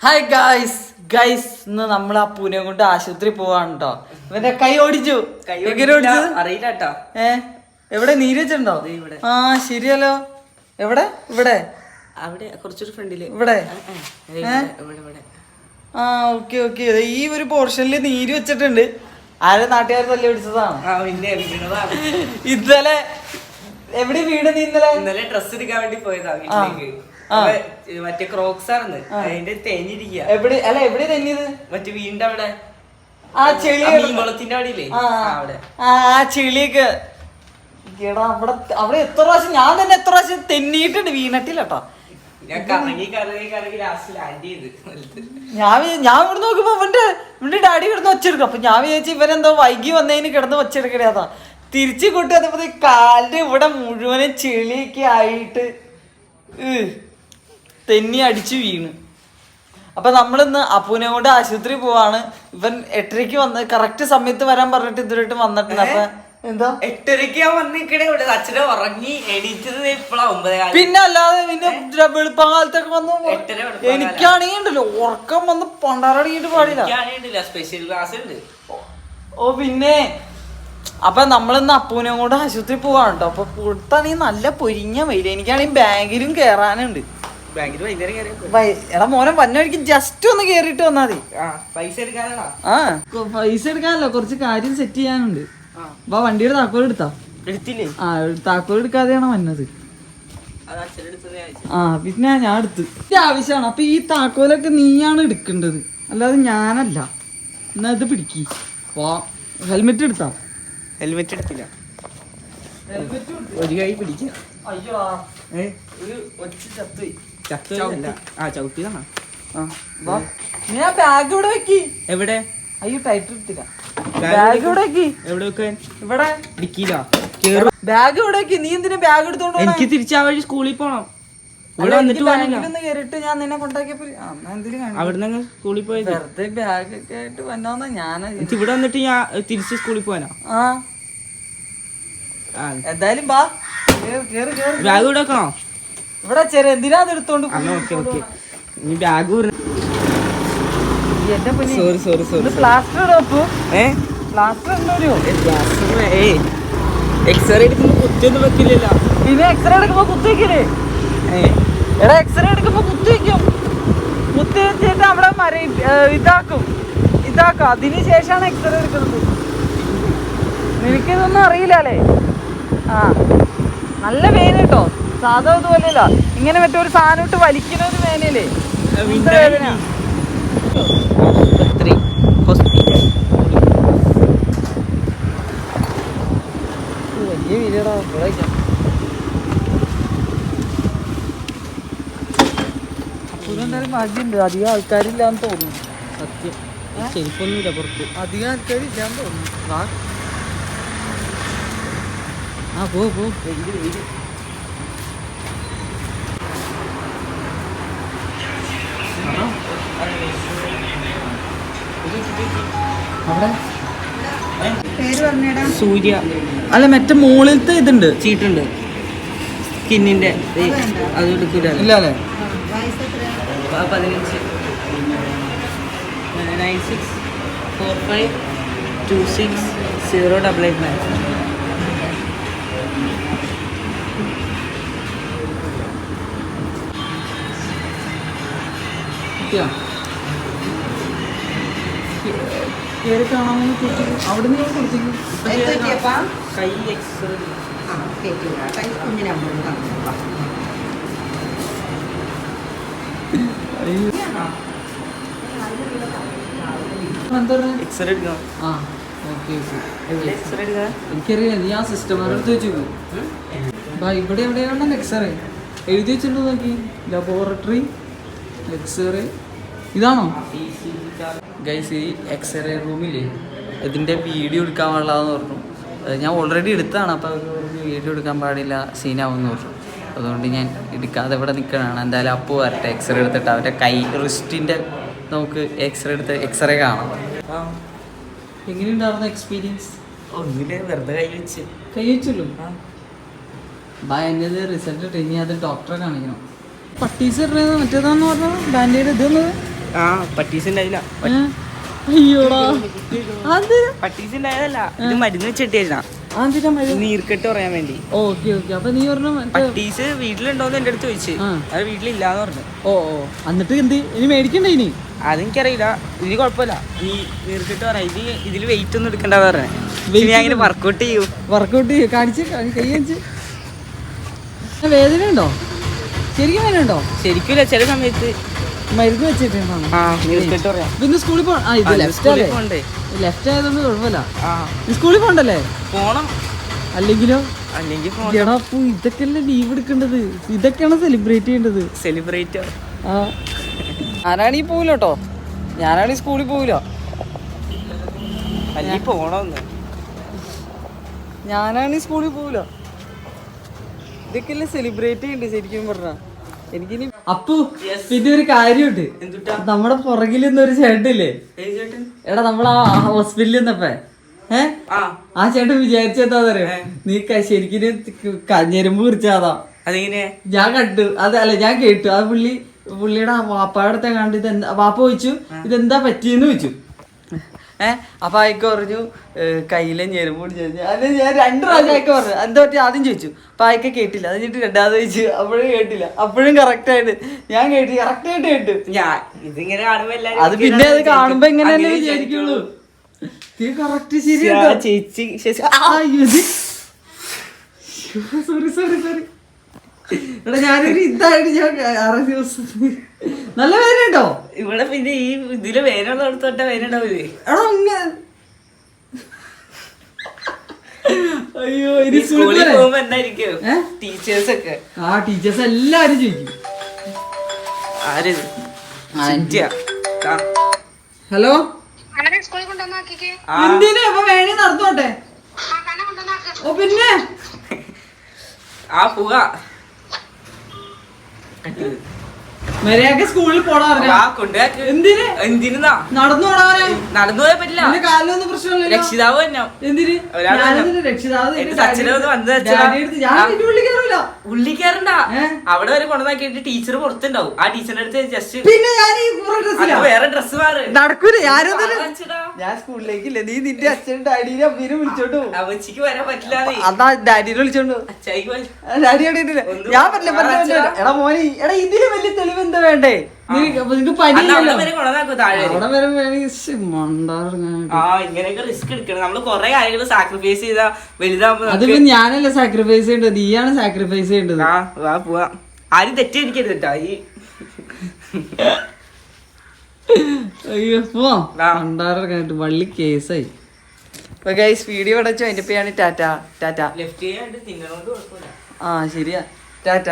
Hi guys guys ഇന്ന് നമ്മൾ ആ പൂനെ കൊണ്ട് ആശുപത്രി പോവാണ് കേട്ടോ ഇവന്റെ കൈ ഓടിച്ചു. എങ്ങനെ അറിയില്ല കേട്ടോ ഏ? എവിടെ? നീര് വെച്ചിട്ടുണ്ടോ ഇവിടെ. ആ ശരിയല്ലോ. എവിടെ? ഇവിടെ. അവിടെ കുറച്ചൊരു ഫ്രണ്ടിൽ. ഇവിടെ. ആ ഓക്കെ ഓക്കെ. ഈ ഒരു പോർഷനിൽ നീര് വെച്ചിട്ടുണ്ട്. ആരെ നാട്ടുകാർ തല്ലി പിടിച്ചതാണ്? ഇന്നലെ എവിടെ വീട് നീ ഇന്നലെ? ഇന്നലെ ഡ്രസ് എടുക്കാൻ വേണ്ടി പോയതാ മറ്റേ ക്രോക്സ് ആണെന്ന്. അതിന്റെ തേഞ്ഞിരിക്കുക എവിടെ അല്ല എവിടെ തെന്നിയത് മറ്റേ വീണ്ടും അവിടെ. ആ ചെളി മീൻകുളത്തിന്റെ അവിടെ ഇല്ലേ ആ. ആ, അവിടെ. ആ ചെളിയൊക്കെ. എടാ അവിടെ അവിടെ എത്ര പ്രാവശ്യം ഞാൻ തന്നെ എത്ര പ്രാവശ്യം തെന്നിയിട്ടുണ്ട് വീണട്ടില്ലട്ടോ ഞാൻ കറങ്ങി കറങ്ങി കറങ്ങി ലാസ്റ്റ് ലാൻഡ് ചെയ്ത്. ഞാൻ ഞാൻ ഇവിടെ നോക്കുമ്പോ ഇവന്റെ ഇവന്റെ ഡാഡി കിടന്ന് ഒച്ചെടുക്കും. അപ്പൊ ഞാൻ വിചാരിച്ചു ഇവരെന്തോ വൈകി വന്നതിന് കിടന്ന് ഒച്ചെടുക്കണേതാ തിരിച്ചു കൂട്ടി ഈ കാലിന്റെ ഇവിടെ മുഴുവനും ചെളിയൊക്കെ ആയിട്ട് തെന്നി അടിച്ചു വീണ്. അപ്പൊ നമ്മളിന്ന് അപ്പൂനെ കൊണ്ട് ആശുപത്രി പോവാണ്. ഇവൻ എട്ടരയ്ക്ക് വന്ന് കറക്റ്റ് സമയത്ത് വരാൻ പറഞ്ഞിട്ട് ഇതുവരെയായിട്ട് വന്നിട്ടുണ്ട്. അപ്പൊ എന്താ? എട്ടരയ്ക്ക് ഞാൻ വന്നിക്കണേ ഇവിടെ. അച്ഛനെ ഉറങ്ങി എണീറ്റത് ഒമ്പതേ കാലം പിന്നെ അല്ലാതെ പിന്നെ വെളുപ്പകാലത്തൊക്കെ വന്നു എനിക്കാണെങ്കിണ്ടല്ലോ വെളുപ്പാങ്കാലം. എനിക്കാണെങ്കിൽ ഉണ്ടല്ലോ ഉറക്കം വന്ന് പണ്ടാറടിയിട്ട് പാടില്ല. സ്പെഷ്യൽ ക്ലാസ് ഉണ്ട്. ഓ പിന്നെ അപ്പൊ നമ്മളിന്ന് അപ്പൂനെ കൊണ്ട് ആശുപത്രി പോവാണ് കേട്ടോ അപ്പൊ പുറത്താണെങ്കിൽ നല്ല പൊരിഞ്ഞ വെയിൽ എനിക്കാണെങ്കിൽ ബാങ്കിലും കേറാനുണ്ട്. വൈ- എടാ മോനെ വന്നവഴിക്ക് ജസ്റ്റ് ഒന്ന് കേറിട്ട് വന്നാ മതി. ആ പൈസ ആ. പൈസ എടുക്കാനല്ലോ കുറച്ച് കാര്യം സെറ്റ് ചെയ്യാനുണ്ട്. അപ്പൊ വണ്ടിയുടെ താക്കോൽ എടുത്താ? എടുത്തില്ലേ? ആ താക്കോൽ എടുക്കാതെയാണ് വന്നത്. ആ പിന്നെ ഞാൻ എടുത്ത്. ആവശ്യമാണ്. അപ്പൊ ഈ താക്കോലൊക്കെ നീയാണ് എടുക്കേണ്ടത്. അല്ലാതെ ഞാനല്ല. എന്നാ ഇത് പിടിക്കി. വാ ഹെൽമെറ്റ് എടുത്താ? ഹെൽമെറ്റ് എടുത്തില്ല. ഒരു കൈ പിടിക്കുക. അയ്യോ. ഏ? ഒരു ഒച്ച ചത്തുപോയി ചത്തല്ല ആ ചവിട്ടിയതാണോ. നീ ബാഗ് ഇവിടെ വെക്കി. എവിടെ? അയ്യോ ടൈറ്റ് എടുത്തില്ല. ബാഗ് ഇവിടെ വെക്കി. എവിടെ വെക്കാൻ ഇവിടെ. ഡിക്കിയിലോ ബാഗ് ഇവിടെ വെക്കി. നീ എന്തിനാ ബാഗ് എടുത്തോണ്ട്? എനിക്ക് തിരിച്ചാ വഴി സ്കൂളിൽ പോണം. ഇവിടെ വന്നിട്ട് ബാങ്കിലൊന്ന് ഞാൻ നിന്നെ കൊണ്ടാക്കിയപ്പോ സ്കൂളിൽ പോയത്. വെറുതെ ബാഗ് ഒക്കെ ആയിട്ട് വന്നോന്നാ ഞാൻ ഇവിടെ വന്നിട്ട് ഞാൻ തിരിച്ച് സ്കൂളിൽ പോവാനോ? ആ. എന്തായാലും ബാ കേറ് കേറ് കേറ്. ബാഗ് ഇവിടെ വെക്കണോ? ഇവിടെ ചെറിയ എന്തിനാ എടുത്തോണ്ട് ഇനി bag sorry sorry sorry plaster ഇടപ്പോ ഏ? പ്ലാസ്റ്റർ ഉണ്ടോ ഏ എക്സ്റേ എടുക്കുമ്പോ കുത്തിയൊന്നും വെക്കില്ലല്ലോ. പിന്നെ എക്സ്റേ എടുക്കുമ്പോ കുത്തി വെക്കില്ലേ? എടാ എക്സ്റേ എടുക്കുമ്പോ കുത്തി വെക്കും. കുത്തി വെച്ചിട്ട് അവിടെ മര ഏ, ഇതാക്കും. ഇതാക്കും. അതിന് ശേഷമാണ് എക്സ്റേ എടുക്കുന്നത്. നിനക്കിതൊന്നും അറിയില്ലല്ലേ ആ. നല്ല വേന കേട്ടോ. സാധാ ഇതുപോലെയല്ല ഇങ്ങനെ മറ്റേ ഒരു സാധനം ഇട്ട് വലിക്കുന്ന ഒരു വേനയില്ലേ വേദന? വലിയ വീടാ അധികം ആൾക്കാരില്ലാന്ന് തോന്നുന്നു. സത്യം. ശരിക്കൊന്നുമില്ല പുറത്ത്. അധികം ആൾക്കാരില്ലാന്ന് തോന്നുന്നു. ആ പോ പോ. അവിടെ? സൂര്യ. അല്ല മറ്റേ മുകളിലത്തെ ഇതുണ്ട്. ചീട്ടുണ്ട്. സ്കിന്നിന്റെ അത് എടുക്കൂല. ഇല്ല അല്ലേ? പതിനഞ്ച്. Nine six four five two six zero double eight nine. കിട്ടിയോ? കയറി കാണാമെന്ന് ചോദിച്ചു അവിടെ നിന്ന് കൊടുത്തേക്ക് കൈ ആ എടുക്കാൻ എനിക്കറിയില്ല നീ ആ സിസ്റ്റമാരുടെ അടുത്ത് വെച്ചു ബാ ഇവിടെ എവിടെയാണ് എക്സ്റേ എഴുതി വെച്ചിട്ടുണ്ടോ നോക്കി? ലബോറട്ടറി എക്സ്റേ ഇതാണോ? ഗൈസ് ഈ എക്സ്റേ റൂമില്ലേ ഇതിന്റെ വീഡിയോ എടുക്കാൻ പാടില്ലാന്ന് പറഞ്ഞു. ഞാൻ ഓൾറെഡി എടുത്താണ് അപ്പോൾ വീഡിയോ എടുക്കാൻ പാടില്ല സീനാവുമെന്ന് പറഞ്ഞു. അതുകൊണ്ട് ഞാൻ എടുക്കാതെ ഇവിടെ നിൽക്കണതാണ് എന്തായാലും അപ്പു വരട്ടെ എക്സ്റേ എടുത്തിട്ട് അവരുടെ കൈ റിസ്റ്റിന്റെ നമുക്ക് എക്സ്റേ എടുത്ത് എക്സ്റേ കാണാം. എങ്ങനെയുണ്ടായിരുന്നു എക്സ്പീരിയൻസ് ഒന്നിൽ വെറുതെ കൈ വെച്ച്. കൈ വെച്ചല്ലോ? ബാ എന്റെ റിസൾട്ട് ഇട്ട് ഇനി അത് ഡോക്ടറെ കാണിക്കണം. പട്ടീസ് മറ്റേതാന്ന് പറഞ്ഞത്? ബാൻഡേഡ് ഇതൊന്ന് ആ പട്ടീസ് ഉണ്ടായില്ല അയ്യോടാ. അത്? പട്ടീസ് ഉണ്ടായതല്ല ഇത് മരുന്ന് വെച്ചിട്ടാ നീർക്കെട്ട് പറയാൻ വേണ്ടി. Okay okay. അപ്പൊ നീ പറഞ്ഞു പട്ടീസ് വീട്ടിലുണ്ടോന്ന് എന്റെ അടുത്ത് ചോദിച്ചു. അത് വീട്ടിലില്ലാന്ന് പറഞ്ഞു. ഓ ഓ. എന്നിട്ട് എന്ത്? ഇനി മേടിക്കണ്ടേ ഇനി? അതെനിക്കറിയില്ല. ഇനി കുഴപ്പമില്ല. നീ നീർക്കെട്ട് പറയാം. ഇത് ഇതിൽ വെയിറ്റ് ഒന്നും എടുക്കണ്ടെന്ന് പറഞ്ഞേ. ഇനി അങ്ങനെ വർക്കൗട്ട് ചെയ്യൂ. വർക്കൗട്ട് ചെയ്യൂ. കാണിച്ച് കാണി- കൈ കാണിച്ച്. വേദന ഉണ്ടോ ശരിക്കും വേദന ഉണ്ടോ ശരിക്കില്ല ചില സമയത്ത് മരുന്ന് വെച്ചിട്ടുണ്ടോ സ്കൂളിൽ ലെഫ്റ്റ് അല്ലേ ആയതുകൊണ്ട് കുഴപ്പമില്ല. സ്കൂളിൽ പോണം. അല്ലെങ്കിലോ? അല്ലെങ്കിൽ ലീവ് എടുക്കേണ്ടത്? ഇതൊക്കെയാണ് സെലിബ്രേറ്റ് ചെയ്യേണ്ടത്. സെലിബ്രേറ്റ് ആ. ഞാനാണീ പോവില്ല കേട്ടോ സ്കൂളിൽ പോവില്ല അല്ലെങ്കിൽ പോണമെന്ന് ഞാനാണീ സ്കൂളിൽ പോവില്ല ഇതൊക്കെയല്ലേ സെലിബ്രേറ്റ് ചെയ്യണ്ടേ ശരിക്കും പറഞ്ഞ? എനിക്കിനി അപ്പു പിന്നെ ഒരു കാര്യമുണ്ട്. നമ്മുടെ പുറകിൽ നിന്നൊരു ചേട്ടനില്ലേ? ഏത് ചേട്ടൻ? എടാ നമ്മളാ ഹോസ്പിറ്റലിൽ നിന്നപ്പേ. ഏ? ആ. ചേട്ടൻ വിചാരിച്ചെന്താ പറയാ നീ ശരിക്കും ക- ഞെരുമ്പ് കുറിച്ചാതാ. അതെങ്ങനെ ഞാൻ കണ്ടു. അത് അല്ല ഞാൻ കേട്ടു. ആ പുള്ളി പുള്ളിയുടെ വാപ്പാടത്തെ കണ്ട് ഇത് എന്താ വാപ്പ ചോദിച്ചു ഇതെന്താ പറ്റിയെന്ന് ചോദിച്ചു. ഏ? അപ്പൊ അയക്ക് പറഞ്ഞു "ഏ, കയ്യിലെ ഞെരുമ്പ് ചോദിച്ചു അത് ഞാൻ രണ്ട് പ്രാവശ്യം അയക്ക് പറഞ്ഞു. എന്താ പറ്റി? ആദ്യം ചോദിച്ചു. അപ്പൊ അയക്ക കേട്ടില്ല. അത് കഴിഞ്ഞിട്ട് രണ്ടാമത് ചോദിച്ചു. അപ്പോഴും കേട്ടില്ല. അപ്പോഴും കറക്റ്റ് ആയിട്ട്. ഞാൻ കേട്ടു. കറക്റ്റ് ആയിട്ട് കേട്ടു. ഞാൻ ഇതിങ്ങനെ കാണുമ്പോ എല്ലാരും അത് പിന്നെ അത് കാണുമ്പോ എങ്ങനെയല്ലേ വിചാരിക്കുള്ളൂ. കറക്റ്റ് ശരിയാ ചേച്ചി സോറി സോറി സോറി എടാ ഞാനൊരു ഇതായിട്ട് ഞാൻ ആറ് ദിവസം. നല്ല ഉണ്ടോ ഇവിടെ പിന്നെ ഈ ഇതിൽ വേനുള്ള എടുത്തോട്ടെ വേന ഉണ്ടാവില്ലേ എടാ അങ്ങ അയ്യോ സ്കൂളിൽ പോകുമ്പോ എന്തായിരിക്കും? ടീച്ചേഴ്സ് ഒക്കെ ആ ടീച്ചേഴ്സ് എല്ലാരും ചോദിക്കും ആരത് ആ, ഹലോ? എന്തിനാ? അപ്പൊ വേണേ നടന്നോട്ടെ. ആ കണ്ണ ഓ പിന്നെ? ആ പോവാ. മര്യാദയ്ക്ക് സ്കൂളിൽ പോടാ എന്തിന്? എന്തിനാ നടന്നു പോടാവനെ നടന്നു പോയാ പറ്റില്ല. കാലിലൊന്നും പ്രശ്നമില്ല രക്ഷിതാവ് തന്നെ. എന്തിന്? ഒരാൾ ഞാനെന്തിന് രക്ഷിതാവ് എന്റെ നിന്റെ ഒന്ന് വന്ന് ഡാഡി വെച്ചതാ. അടുത്ത് ഞാൻ ആ. നിന്റെ ഉള്ളിൽ ഉള്ളി കയറണ്ട അവിടെ വരെ കൊണ്ടുവന്നാക്കിയിട്ട് ടീച്ചർ പുറത്തുണ്ടാവും. ആ ടീച്ചറിന്റെ അടുത്ത് ജസ്റ്റ് പിന്നെ ഞാൻ വേറെ ഡ്രസ് മാറ് നടക്കൂല അച്ഛടാ. ഞാൻ സ്കൂളിലേക്കില്ല. നീ നിന്റെ അച്ഛനും ഡാഡിനെ അമ്മീനെ വിളിച്ചോണ്ട് പോകും അവച്ചിക്ക് വരാൻ പറ്റില്ല അതാ ഡാഡിനെ വിളിച്ചോണ്ട് ഡാഡി അവിടെ ഞാൻ പറഞ്ഞില്ല പറഞ്ഞില്ല, എടാ മോനെ എടാ ഇതിന് വലിയ തെളിവ് എന്താ വേണ്ടേ? നിനക്ക് അവിടെ വരെ ഇങ്ങനെയൊക്കെ റിസ്ക് എടുക്കണം. നമ്മൾ കൊറേ കാര്യങ്ങൾ സാക്രിഫൈസ് ചെയ്താ വലുതാകുമ്പോ നമുക്ക് അതിപ്പോ ഞാനല്ല സാക്രിഫൈസ് ചെയ്യേണ്ടത്? നീയാണ് സാക്രിഫൈസ് ചെയ്യേണ്ടത്? ആ വാ പോവാ. ആരും തെറ്റിയിരിക്കരുത് കേട്ടോ ഈ അയ്യോ. മണ്ടാറിങ്ങാനായിട്ട് വള്ളി കേസായി. അപ്പൊ ഗൈസ് വീഡിയോ അടച്ചു അതിന്റെ പേയാണ് ടാറ്റ. ടാറ്റ. ലെഫ്റ്റ് ചെയ്യാണ്ട് തിന്നണോണ്ട് കുഴപ്പമില്ല. ആ ശരിയാ. ടാറ്റ.